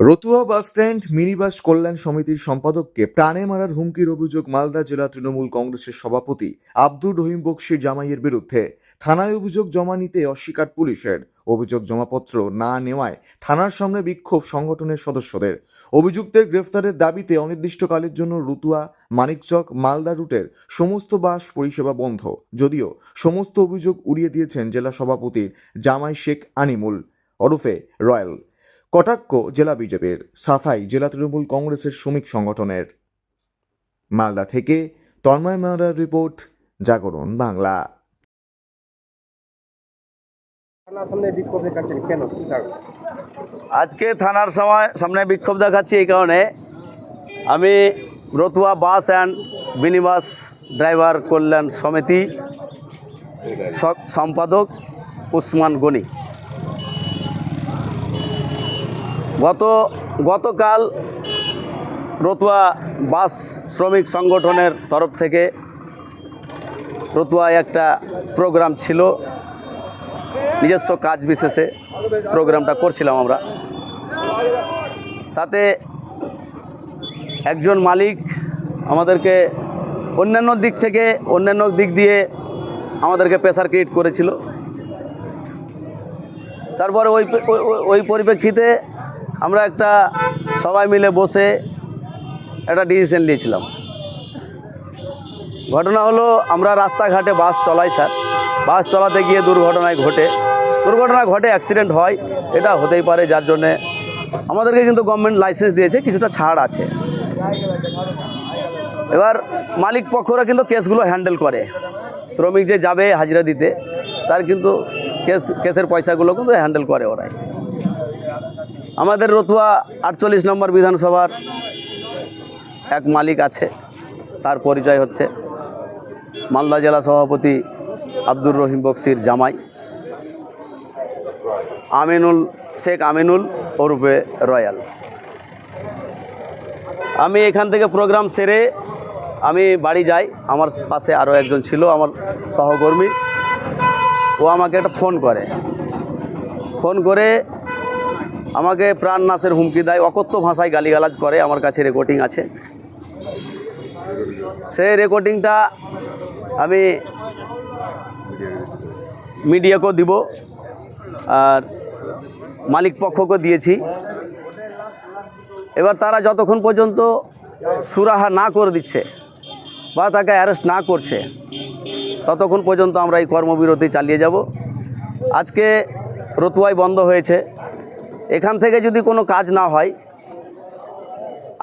Ratua bus stand minibus কল্যাণ সমিতির সম্পাদককে প্রাণে মারার হুমকির অভিযোগ মালদা জেলা তৃণমূল কংগ্রেসের সভাপতি আব্দুর রহিম বক্সির জামাইয়ের বিরুদ্ধে। থানায় অভিযোগ জমা নিতে অস্বীকার পুলিশের। অভিযোগ জমাপত্র না নেওয়ায় থানার সামনে বিক্ষোভ সংগঠনের সদস্যদের। অভিযুক্তের গ্রেফতারের দাবিতে অনির্দিষ্টকালের জন্য রতুয়া, মানিকচক, মালদা রুটের সমস্ত বাস পরিষেবা বন্ধ। যদিও সমস্ত অভিযোগ উড়িয়ে দিয়েছেন জেলা সভাপতির জামাই শেখ আনিমুল। ওরফে রয়্যাল। কটাক্ষ জেলা বিজেপির সাফাই জেলা তৃণমূল কংগ্রেসের শ্রমিক সংগঠনের। মালদা থেকে তন্ময় মারার রিপোর্ট জাগরণ বাংলা। আজকে থানার সময় সামনে বিক্ষোভ দেখাচ্ছি এই কারণে। আমি Ratua bus and minibus driver কল্যাণ সমিতি সম্পাদক উসমান গনি। গত, গতকাল রতুয়া বাস শ্রমিক সংগঠনের তরফ থেকে রতুয়ায় একটা প্রোগ্রাম ছিল। নিজস্ব কাজ বিশেষে প্রোগ্রামটা করছিলাম আমরা। তাতে একজন মালিক আমাদেরকে অন্যান্য দিক থেকে অন্যান্য দিক দিয়ে আমাদেরকে প্রেসার ক্রিয়েট করেছিল। তারপরে ওই- ওই পরিপ্রেক্ষিতে আমরা একটা সবাই মিলে বসে একটা ডিসিশন নিয়েছিলাম। ঘটনা হলো, আমরা রাস্তাঘাটে বাস চলাই স্যার। বাস চালাতে গিয়ে দুর্ঘটনায় ঘটে। দুর্ঘটনা ঘটে অ্যাক্সিডেন্ট হয়, এটা হতেই পারে, যার জন্যে আমাদেরকে কিন্তু গভর্নমেন্ট লাইসেন্স দিয়েছে, কিছুটা ছাড় আছে। এবার মালিক পক্ষরা কিন্তু কেসগুলো হ্যান্ডেল করে। শ্রমিক যে যাবে হাজিরা দিতে, তার কিন্তু কেস, কেসের পয়সাগুলো কিন্তু হ্যান্ডেল করে ওরাই। আমাদের রতুয়া আটচল্লিশ নম্বর বিধানসভার এক মালিক আছে, তার পরিচয় হচ্ছে মালদা জেলা সভাপতি আব্দুর রহিম বক্সির জামাই। আমিনুল, শেখ আমিনুল ওরূপে রয়্যাল আমি এখান থেকে প্রোগ্রাম সেরে আমি বাড়ি যাই, আমার পাশে আরও একজন ছিল, আমার সহকর্মী। ও আমাকে একটা ফোন করে। ফোন করে আমাকে প্রাণ নাশের হুমকি দেয়, অকথ্য ভাষায় গালিগালাজ করে, আমার কাছে রেকর্ডিং আছে। সেই রেকর্ডিংটা আমি মিডিয়াকেও দিব, আর মালিক পক্ষকে দিয়েছি। এবার তারা যতক্ষণ পর্যন্ত সুরাহা না করে দিচ্ছে বা তাকে অ্যারেস্ট না করছে, ততক্ষণ পর্যন্ত আমরা এই কর্মবিরতি চালিয়ে যাব। আজকে রতুয়াই বন্ধ হয়েছে। এখান থেকে যদি কোনো কাজ না হয়,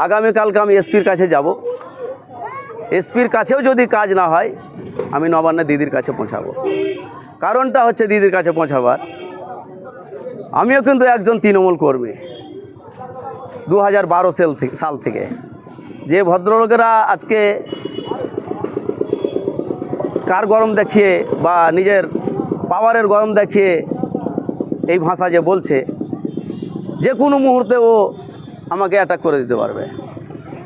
আগামীকালকে আমি এসপির কাছে যাব। এসপির কাছেও যদি কাজ না হয়, আমি নবান্নে দিদির কাছে পৌঁছাবো। কারণটা হচ্ছে দিদির কাছে পৌঁছাবার। আমিও কিন্তু একজন তৃণমূল কর্মী দু হাজার বারো সাল সাল থেকে। যে ভদ্রলোকেরা আজকে কার গরম দেখিয়ে বা নিজের পাওয়ারের গরম দেখিয়ে এই ভাষা যে বলছে যে কোনো মুহূর্তে ও আমাকে অ্যাটাক করে দিতে পারবে।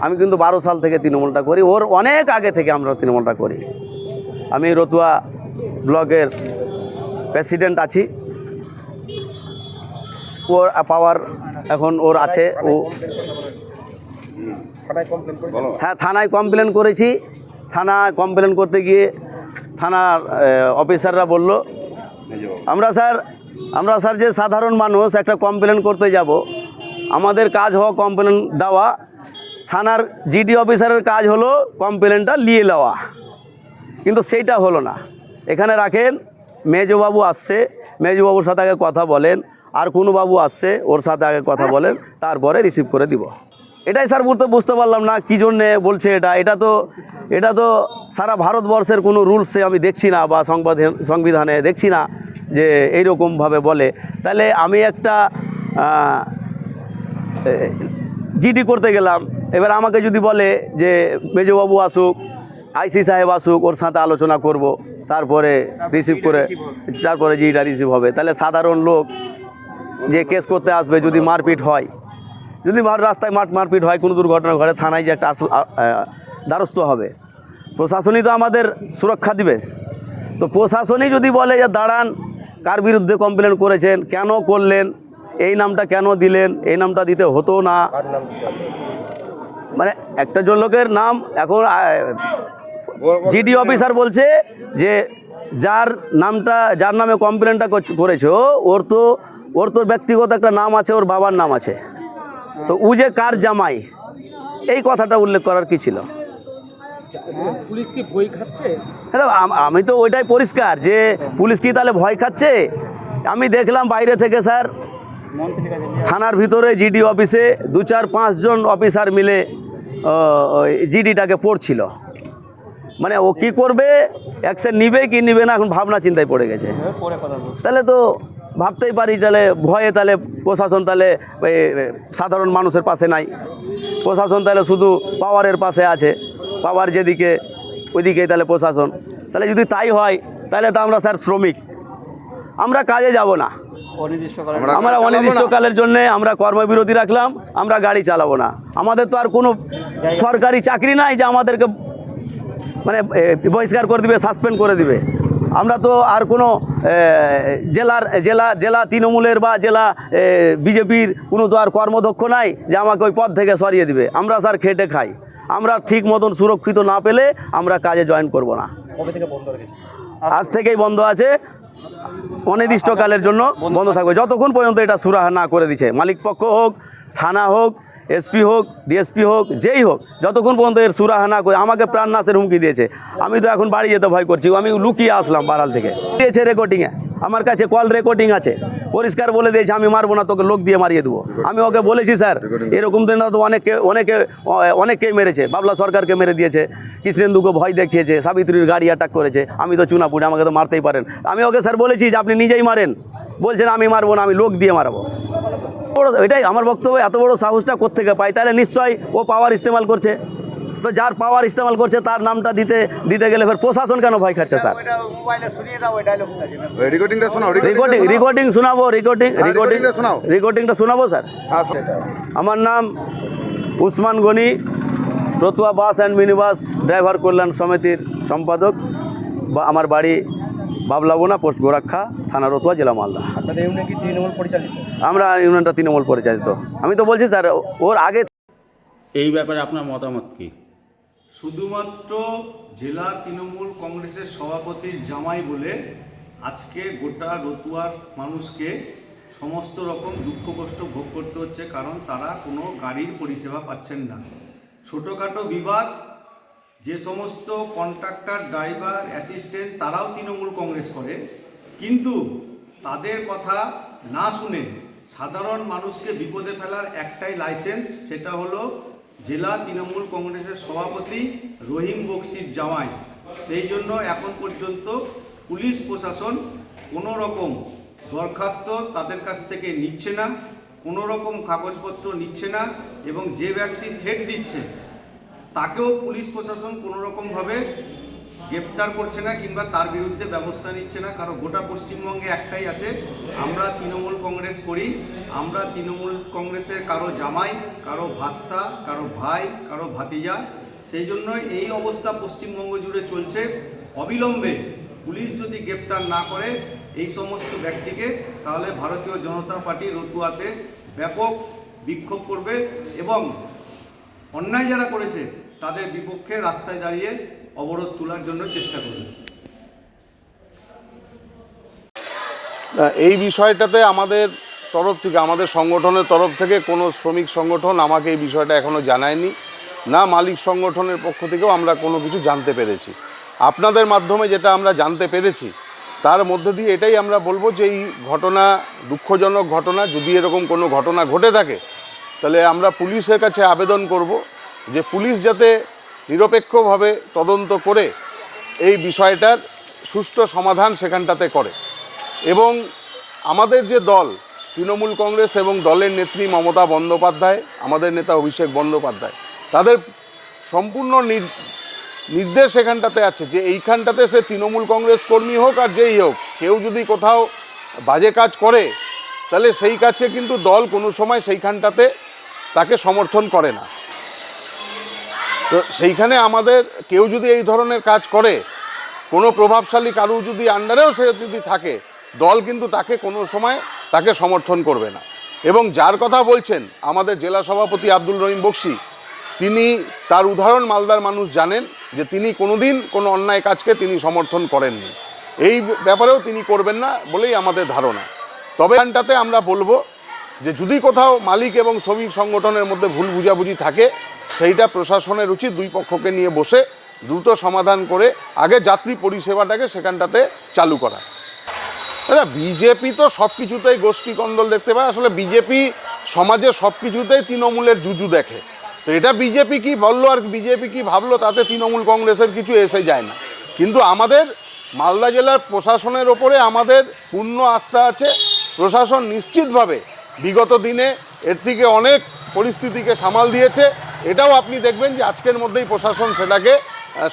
আমি কিন্তু বারো সাল থেকে তৃণমূলটা করি, ওর অনেক আগে থেকে আমরা তৃণমূলটা করি। আমি রতুয়া ব্লকের প্রেসিডেন্ট আছি। ওর পাওয়ার এখন ওর আছে, ও হ্যাঁ থানায় কমপ্লেন করেছি। থানা কমপ্লেন করতে গিয়ে থানার অফিসাররা বলল, আমরা স্যার আমরা স্যার যে সাধারণ মানুষ, একটা কমপ্লেন করতে যাব। আমাদের কাজ হওয়া কমপ্লেন দেওয়া। থানার জিডি অফিসারের কাজ হলো কমপ্লেনটা নিয়ে নেওয়া। কিন্তু সেইটা হলো না। এখানে রাখেন, মেজবাবু আসছে, মেজবাবুর সাথে আগে কথা বলেন, আর কোনো বাবু আসছে, ওর সাথে আগে কথা বলেন, তারপরে রিসিভ করে দিব। এটাই স্যার বুঝতে বুঝতে পারলাম না, কী জন্যে বলছে এটা? এটা তো এটা তো সারা ভারতবর্ষের কোনো রুলসে আমি দেখছি না, বা সংবিধানে দেখছি না। যে এইরকমভাবে বলে, তাহলে আমি একটা জিডি করতে গেলাম। এবার আমাকে যদি বলে যে মেজবাবু আসুক, আইসি সাহেব আসুক, ওর সাথে আলোচনা করব, তারপরে রিসিভ করে, তারপরে জিডিটা রিসিভ হবে। তাহলে সাধারণ লোক যে কেস করতে আসবে, যদি মারপিট হয়, যদি রাস্তায় মাঠ মারপিট হয়, কোনো দুর্ঘটনা ঘটে, থানায় যে একটা দ্বারস্থ হবে। প্রশাসনই তো আমাদের সুরক্ষা দিবে। তো প্রশাসনই যদি বলে যে, দাঁড়ান কার বিরুদ্ধে কমপ্লেন করেছেন? কেন করলেন? এই নামটা কেন দিলেন? এই নামটা দিতে হতো না? মানে একটা জন লোকের নাম এখন জিডি অফিসার বলছে যে যার নামটা যার নামে কমপ্লেনটা করেছ ওর তো ওর তো ব্যক্তিগত একটা নাম আছে ওর বাবার নাম আছে। তো উ যে কার জামাই এই কথাটা উল্লেখ করার কি ছিল? পুলিশ কি বই খাচ্ছে? হ্যালো আমি তো ওইটাই পরিষ্কার যে পুলিশ কি তাহলে ভয় খাচ্ছে? আমি দেখলাম বাইরে থেকে, স্যার। থানার ভিতরে জিডি অফিসে দু চার পাঁচজন অফিসার মিলে জিডিটাকে পড়ছিল। মানে ও কি করবে? অ্যাকশন নিবে কি নিবে না, এখন ভাবনা চিন্তায় পড়ে গেছে। তাহলে তো ভাবতেই পারি, তাহলে ভয়ে তাহলে প্রশাসন তাহলে সাধারণ মানুষের পাশে নাই। প্রশাসন তাহলে শুধু পাওয়ারের পাশে আছে। পাওয়ার যেদিকে ওইদিকেই তাহলে প্রশাসন। তাহলে যদি তাই হয় তাহলে তো আমরা স্যার শ্রমিক। আমরা কাজে যাব না। আমরা অনির্দিষ্টকালের জন্য আমরা কর্মবিরতি রাখলাম আমরা গাড়ি চালাবো না। আমাদের তো আর কোনো সরকারি চাকরি নাই যে আমাদেরকে মানে বহিষ্কার করে দিবে সাসপেন্ড করে দিবে। আমরা তো আর কোনো জেলার জেলা জেলা তৃণমূলের বা জেলা বিজেপির কোনো তো আর কর্মদক্ষ নাই যে আমাকে ওই পদ থেকে সরিয়ে দিবে। আমরা স্যার খেটে খাই। আমরা ঠিক মতন সুরক্ষিত না পেলে আমরা কাজে জয়েন করব না। আজ থেকেই বন্ধ আছে। অনির্দিষ্টকালের জন্য বন্ধ থাকবে। যতক্ষণ পর্যন্ত এটা সুরাহা না করে দিচ্ছে মালিক পক্ষ হোক থানা হোক এসপি হোক ডিএসপি হোক যেই হোক যতক্ষণ পর্যন্ত এর সুরাহা না করে আমাকে প্রাণনাশের হুমকি দিয়েছে। আমি তো এখন বাড়ি যেতে ভয় করছি। আমি লুকিয়ে আসলাম বাড়াল থেকে। দিয়েছে রেকর্ডিংয়ে আমার কাছে কল রেকর্ডিং আছে। পরিষ্কার বলে দিয়েছে আমি মারবো না তোকে লোক দিয়ে মারিয়ে দেবো। আমি ওকে বলেছি স্যার এরকম দিন তো অনেকে অনেকে অনেককেই মেরেছে। বাবলা সরকারকে মেরে দিয়েছে কৃষ্ণেন্দুকে ভয় দেখিয়েছে সাবিত্রীর গাড়ি অ্যাটাক করেছে। আমি তো চুনাপুরে আমাকে তো মারতেই পারেন। আমি ওকে স্যার বলেছি যে আপনি নিজেই মারেন। বলছেন আমি মারবো না আমি লোক দিয়ে মারবো। বড় এটাই আমার বক্তব্য এত বড় সাহসটা কোত্থেকে পাই? তাহলে নিশ্চয়ই ও পাওয়ার ইস্তেমাল করছে। তো যার পাওয়ার ইস্তেমাল করছে তার নামটা দিতে দিতে গেলে ফের প্রশাসন কেন ভয় খাচ্ছে স্যার? রেকর্ডিং রেকর্ডিং শোনাবো রেকর্ডিং রেকর্ডিং। রেকর্ডিংটা শোনাবো স্যার? আমার নাম Usman Gani Ratua bus and mini bus driver কল্যাণ সমিতির সম্পাদক বা আমার বাড়ি বাবলাবোনা পোস্ট গোরাক্ষা থানা রতুয়া জেলা মালদা। আমরা ইউনিয়নটা তৃণমূল পরিচালিত। আমি তো বলছি স্যার ওর আগে এই ব্যাপারে আপনার মতামত কি? শুধুমাত্র জেলা তৃণমূল কংগ্রেসের সভাপতির জামাই বলে আজকে গোটা রতুয়ার মানুষকে সমস্ত রকম দুঃখ কষ্ট ভোগ করতে হচ্ছে, কারণ তারা কোনো গাড়ির পরিষেবা পাচ্ছেন না। ছোটোখাটো বিবাদ, যে সমস্ত কন্ট্রাক্টর, ড্রাইভার, অ্যাসিস্ট্যান্ট তারাও তৃণমূল কংগ্রেস করে, কিন্তু তাদের কথা না শুনে সাধারণ মানুষকে বিপদে ফেলার একটাই লাইসেন্স, সেটা হলো জেলা তৃণমূল কংগ্রেসের সভাপতি রহিম বক্সির জামাই। সেই জন্য এখন পর্যন্ত পুলিশ প্রশাসন কোনো রকম দরখাস্ত তাদের কাছ থেকে নিচ্ছে না, কোনো রকম কাগজপত্র নিচ্ছে না এবং যে ব্যক্তি থেট দিচ্ছে, তাকেও পুলিশ প্রশাসন কোনো রকমভাবে গ্রেপ্তার করছে না কিংবা তার বিরুদ্ধে ব্যবস্থা নিচ্ছে না। কারণ গোটা পশ্চিমবঙ্গে একটাই আছে, আমরা তৃণমূল কংগ্রেস করি, আমরা তৃণমূল কংগ্রেসের কারও জামাই, কারও ভাস্তা, কারও ভাই, কারও ভাতিজা। সেই জন্য এই অবস্থা পশ্চিমবঙ্গ জুড়ে চলছে। অবিলম্বে পুলিশ যদি গ্রেপ্তার না করে এই সমস্ত ব্যক্তিকে, তাহলে ভারতীয় জনতা পার্টি রতুয়াতে ব্যাপক বিক্ষোভ করবে এবং অন্যায় যারা করেছে, তাদের বিপক্ষে রাস্তায় দাঁড়িয়ে অবরোধ তোলার জন্য চেষ্টা করবে। এই বিষয়টাতে আমাদের তরফ থেকে, আমাদের সংগঠনের তরফ থেকে কোনো শ্রমিক সংগঠন আমাকে এই বিষয়টা এখনও জানায়নি। না, মালিক সংগঠনের পক্ষ থেকেও আমরা কোনো কিছু জানতে পেরেছি। আপনাদের মাধ্যমে যেটা আমরা জানতে পেরেছি, তার মধ্যে দিয়ে এটাই আমরা বলব যে এই ঘটনা, দুঃখজনক ঘটনা, যদি এরকম কোনো ঘটনা ঘটে থাকে, তাহলে আমরা পুলিশের কাছে আবেদন করব যে পুলিশ যাতে নিরপেক্ষভাবে তদন্ত করে এই বিষয়টার সুষ্ঠু সমাধান সেখানটাতে করে। এবং আমাদের যে দল, তৃণমূল কংগ্রেস এবং দলের নেত্রী মমতা বন্দ্যোপাধ্যায়, আমাদের নেতা অভিষেক বন্দ্যোপাধ্যায়, তাদের সম্পূর্ণ নির- নির্দেশ এখানটাতে আছে যে এইখানটাতে সে তৃণমূল কংগ্রেস কর্মী হোক আর যেই হোক, কেউ যদি কোথাও বাজে কাজ করে, তাহলে সেই কাজকে কিন্তু দল কোনো সময় সেইখানটাতে তাকে সমর্থন করে না। তো সেইখানে আমাদের কেউ যদি এই ধরনের কাজ করে, কোনো প্রভাবশালী কারু যদি আন্ডারেও সে যদি থাকে, দল কিন্তু তাকে কোনো সময় তাকে সমর্থন করবে না। এবং যার কথা বলছেন আমাদের জেলা সভাপতি আব্দুল রহিম বক্সি, তিনি তার উদাহরণ মালদার মানুষ জানেন যে তিনি কোনোদিন কোনো অন্যায় কাজকে তিনি সমর্থন করেননি। এই ব্যাপারেও তিনি করবেন না বলেই আমাদের ধারণা। তবে এখানটাতে আমরা বলব যে যদি কোথাও মালিক এবং শ্রমিক সংগঠনের মধ্যে ভুল বুঝাবুঝি থাকে, সেইটা প্রশাসনের উচিত দুই পক্ষকে নিয়ে বসে দ্রুত সমাধান করে আগে যাত্রী পরিষেবাটাকে সেখানটাতে চালু করা। না বিজেপি তো সব কিছুতেই গোষ্ঠী কন্দল দেখতে পায়। আসলে বিজেপি সমাজে সব কিছুতেই তৃণমূলের জুজু দেখে। তো এটা বিজেপি কি বলল আর বিজেপি কি ভাবলো তাতে তৃণমূল কংগ্রেসের কিছু এসে যায় না। কিন্তু আমাদের মালদা জেলার প্রশাসনের ওপরে আমাদের পূর্ণ আস্থা আছে। প্রশাসন নিশ্চিতভাবে বিগত দিনে এর থেকে অনেক পরিস্থিতিকে সামাল দিয়েছে। এটাও আপনি দেখবেন যে আজকের মধ্যেই প্রশাসন সেটাকে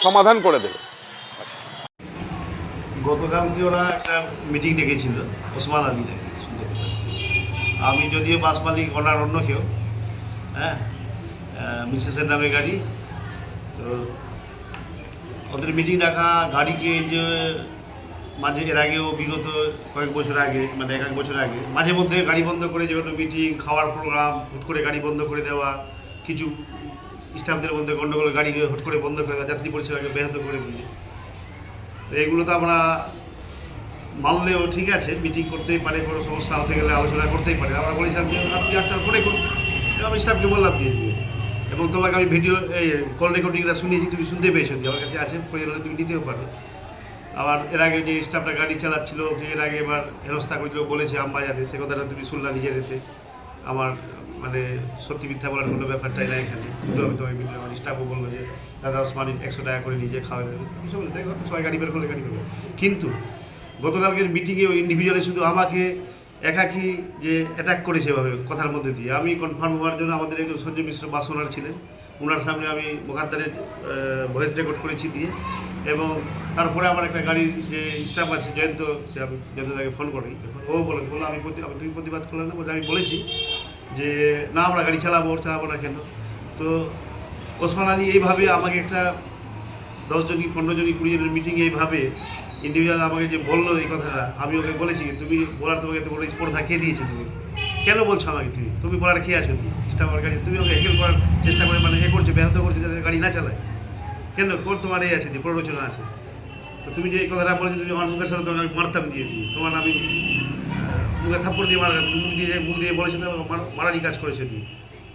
সমাধান করে দেবে। গতকালকে ওরা একটা মিটিং ডেকেছিল, ওসমান আলী। আমি যদিও বাস মালিক, ওনার অন্য কেউ হ্যাঁ মিসেসের নামে গাড়ি। তো ওদের মিটিং ডাকা, গাড়িকে যে মাঝে এর আগেও বিগত কয়েক বছর আগে মানে এক এক বছর আগে, মাঝে মধ্যে গাড়ি বন্ধ করে যে কোনো মিটিং খাওয়ার প্রোগ্রাম হুট করে গাড়ি বন্ধ করে দেওয়া, কিছু স্টাফদের মধ্যে গণ্ডগোল গাড়ি হুট করে বন্ধ করে দেওয়া, যাত্রী পরিষেবাকে ব্যাহত করে দিয়ে। তো এগুলো তো আমরা মানলেও ঠিক আছে মিটিং করতেই পারে, কোনো সমস্যা হতে গেলে আলোচনা করতেই পারে। আমরা বলেছিলাম যে রাত্রি আটটার পরে করুন আমি স্টাফকে বললাম দিয়ে দিবে। এবং তোমাকে আমি ভিডিও এই কল রেকর্ডিংটা শুনিয়েছি, তুমি শুনতে পেয়েছ। দিয়ে আমার কাছে আছে, প্রয়োজন তুমি নিতেও পারো। আবার এর আগে যে স্টাফটা গাড়ি চালাচ্ছিল এর আগে এবার হেনস্থা করেছিল, বলেছে আমবাজারে সে কথাটা তুমি শুনলা নিজের এতে। আমার মানে সত্যি মিথ্যা বলার কোনো ব্যাপারটাই নাই এখানে। দুটো আমি তোমাকে মিলে আমার স্টাফও বলল যে, দাদা ওসমান একশো টাকা করে নিজে খাওয়া যাবে কিছু দেখো, সবাই গাড়ি বের করলে গাড়ি বের। কিন্তু গতকালকের মিটিংয়ে ওই ইন্ডিভিজুয়ালি শুধু আমাকে একাকি যে অ্যাটাক করেছে এভাবে কথার মধ্যে দিয়ে। আমি কনফার্ম হওয়ার জন্য আমাদের একজন সঞ্জয় মিশ্র বাস ওনার ছিলেন। ওনার সামনে আমি মোকাদ্দারের ভয়েস রেকর্ড করেছি দিয়ে এবং তারপরে আমার একটা গাড়ির যে স্টাফ আছে জয়ন্ত আমি জয়ন্ত তাকে ফোন করি। ও বলে বলল আমি আমি তুমি প্রতিবাদ করলাম না? বলে, আমি বলেছি যে, না, আমরা গাড়ি চালাবো, ওর চালাবো না কেন? তো ওসমান আলী এইভাবে আমাকে একটা দশ জনই, পনেরো জনই, কুড়ি জনের মিটিং এইভাবে ইন্ডিভিজুয়াল আমাকে যে বলল এই কথাটা, আমি ওকে বলেছি তুমি বলার তোমাকে তো বড় স্পর্ধা কে দিয়েছে তুমি? কেন বলছো আমাকে তুমি? তুমি বলার কে আছো? তুমি স্টাফার গাড়ি, তুমি ওকে হেকেল করার চেষ্টা করে মানে এ করছ, ব্যাহত করছ যাতে গাড়ি না চালায়। কেন? কোর তোমার এই আছে প্ররোচনা আছে। তো তুমি যে এই কথাটা বলেছ, তুমি আমার মুখের সাথে তোমাকে আমি মারতাম দিয়ে দিই তোমার আমি মুখে থাপ্পড় দিয়ে মারা মুখ দিয়ে মুখ দিয়ে বলেছ তো মার- মারারই কাজ করেছ তুমি।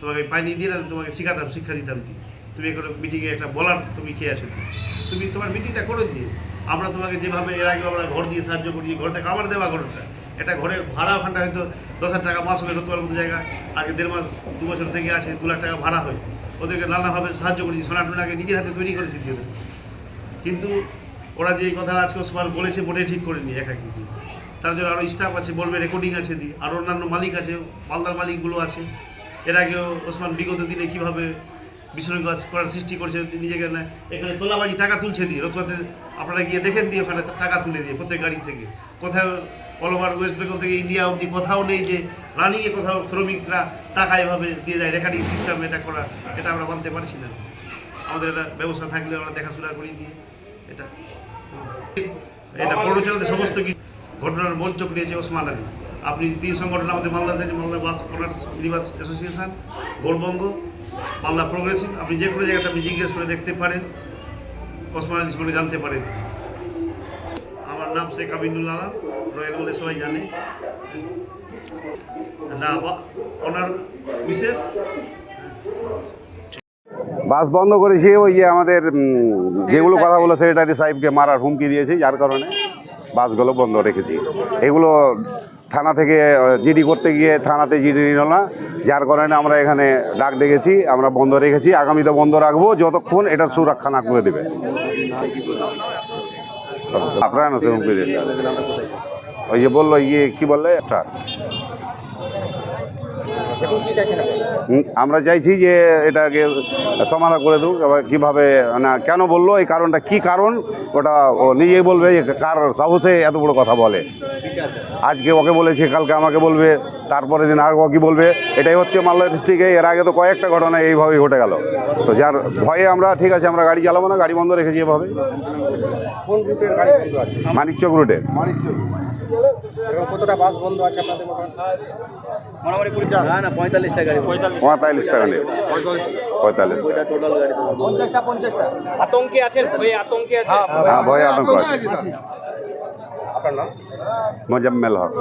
তোমাকে পাইনি দিয়ে না, তোমাকে শেখাতাম, শিক্ষা দিতাম তুমি। তুমি কোনো মিটিংয়ে একটা বলার তুমি কে আছো? তুমি? তুমি তোমার মিটিংটা করে দিয়ে আমরা তোমাকে যেভাবে এর আগে আমরা ঘর দিয়ে সাহায্য করি, ঘর থেকে আমার দেওয়া ঘরটা। একটা ঘরের ভাড়া ওখানটা হয়তো দশ হাজার টাকা মাস হয়ে তোমার মতো জায়গা। আগে দেড় মাস, দু বছর থেকে আছে, দু লাখ টাকা ভাড়া হয়। ওদেরকে নানাভাবে সাহায্য করেছি সোনা টোনাকে নিজের হাতে তৈরি করেছি দিয়ে। কিন্তু ওরা যে কথাটা আজকে ওসমান বলেছে মোটেই ঠিক করেনি একাকি দিয়ে। তার জন্য আরও স্টাফ আছে, বলবে রেকর্ডিং আছে দি আর অন্যান্য মালিক আছে, মালদার মালিকগুলো আছে এর আগেও ওসমান বিগত দিনে কীভাবে বিশৃঙ্খলা করার সৃষ্টি করছে, নিজেকে না এখানে তোলাবাজি টাকা তুলছে দিয়ে রতুয়াতে আপনারা গিয়ে দেখেন দিয়ে ওখানে টাকা তুলে দিয়ে প্রত্যেক গাড়ি থেকে কোথাও অল ওভার ওয়েস্ট বেঙ্গল থেকে ইন্ডিয়া অবধি কোথাও নেই যে রানিংয়ে কোথাও শ্রমিকরা টাকা এভাবে দিয়ে যায়, রেকর্ডিং সিস্টেম এটা করা, এটা আমরা মানতে পারছি না। আমাদের এটা ব্যবস্থা থাকলে আমরা দেখাশোনা করি দিয়ে এটা। এটা প্ররোচনাতে সমস্ত কিছু। ঘটনার মঞ্চক নিয়েছে ওসমান আলী। আপনি তিন সংগঠন, আমাদের মালদা থেকে Malda bus owners minibus association Gourbanga Malda progressive. আপনি যে কোনো জায়গাতে আপনি জিজ্ঞেস করে দেখতে পারেন। ওসমান আলী সম্পর্কে জানতে পারেন। আমার নাম শেখ আমিনুল আলম রয়্যাল বলে সবাই জানে। বাস বন্ধ করেছি, ওই যে আমাদের যেগুলো কথা বলে সেক্রেটারি সাহেবকে মারার হুমকি দিয়েছি, যার কারণে বাসগুলো বন্ধ রেখেছি। এগুলো থানা থেকে জিডি করতে গিয়ে থানাতে জিডি নিল না, যার কারণে আমরা এখানে ডাক ডেকেছি, আমরা বন্ধ রেখেছি, আগামীতে বন্ধ রাখব, যতক্ষণ এটার সুরক্ষা না করে দেবে। আপনারা হুমকি দিয়েছে ওই যে বলল ইয়ে কি বললে? স্যার এখন কি চাইছেন আপনি? হুম, আমরা চাইছি যে এটাকে সমাধান করে দেবো এবার কীভাবে না কেন বলল এই কারণটা কি কারণ ওটা ও নিজেই বলবে যে কার সাহসে এত বড় কথা বলে। আজকে ওকে বলেছে কালকে আমাকে বলবে তারপরে দিন আর ওকে বলবে এটাই হচ্ছে মালদা ডিস্ট্রিক্টে এর আগে তো কয়েকটা ঘটনা এইভাবেই ঘটে গেল। তো যার ভয়ে আমরা ঠিক আছে আমরা গাড়ি চালাবো না গাড়ি বন্ধ রেখেছি এভাবে। মানিকচক রুটে মানিকচক কতটা বাস বন্ধ আছে আপনাদের মোটামুটি না না পঁয়তাল্লিশটা গাড়ি পঁয়তাল্লিশ। টাকা নেই পঁয়তাল্লিশ টাকা। টোটাল গাড়ি আতঙ্কে আছেন? ভয়ে আতঙ্কে আছেন? হ্যাঁ ভয় আতঙ্ক আছে। আপনার নাম? মোজাম্মেল হক।